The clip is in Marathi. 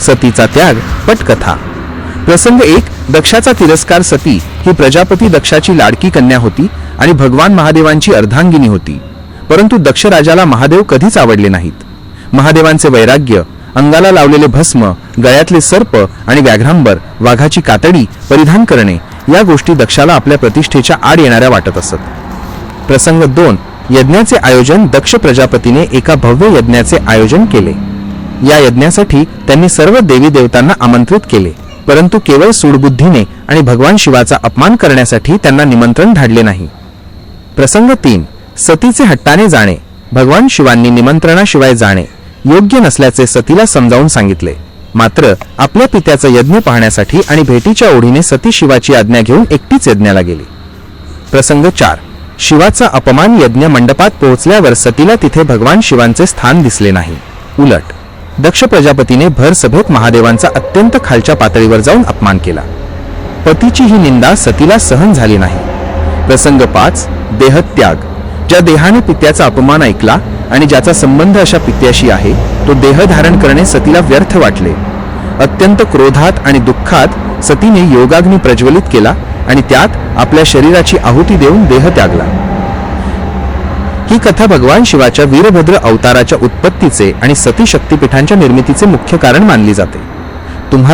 सतीचा त्याग पटकथा. प्रसंग एक दक्षाचा तिरस्कार सती. ही प्रजापती दक्षाची लाडकी कन्या होती आणि भगवान महादेवांची अर्धांगिनी होती. परंतु दक्ष राजाला महादेव कधीच आवडले नाहीत. महादेवांचे वैराग्य अंगाला लावलेले भस्म गळ्यातले सर्प आणि व्याघ्रांबर वाघाची कातडी परिधान करणे या गोष्टी दक्षाला आपल्या प्रतिष्ठेच्या आड येणाऱ्या वाटत असत. प्रसंग दोन यज्ञाचे आयोजन दक्ष प्रजापतीने एका भव्य यज्ञाचे आयोजन केले. या यज्ञासाठी त्यांनी सर्व देवी देवतांना आमंत्रित केले. परंतु केवळ सूडबुद्धीने आणि भगवान शिवाचा अपमान करण्यासाठी त्यांना निमंत्रण धाडले नाही. प्रसंग तीन सतीचे हट्टाने जाणे. भगवान शिवांनी निमंत्रणाशिवाय जाणे योग्य नसल्याचे सतीला समजावून सांगितले. मात्र आपल्या पित्याचा यज्ञ पाहण्यासाठी आणि भेटीच्या ओढीने सती शिवाची आज्ञा घेऊन एकटीच यज्ञाला गेली. प्रसंग चार शिवाचा अपमान यज्ञ मंडपात पोहोचल्यावर सतीला तिथे भगवान शिवांचे स्थान दिसले नाही. उलट दक्ष प्रजापतीने भर सभेत महादेवांचा अत्यंत खालच्या पातळीवर जाऊन अपमान केला. पतीची ही निंदा सतीला सहन झाली नाही. प्रसंग पाच देहत्याग. ज्या देहाने पित्याचा अपमान ऐकला आणि ज्याचा संबंध अशा पित्याशी आहे तो देह धारण करणे सतीला व्यर्थ वाटले. अत्यंत क्रोधात आणि दुःखात सतीने योगाग्नी प्रज्वलित केला आणि त्यात आपल्या शरीराची आहुती देऊन देह त्यागला. ही कथा भगवान शिवाच्या वीरभद्र अवताराच्या उत्पत्तीचे आणि सती शक्तीपीठांच्या निर्मितीचे मुख्य कारण मानली जाते.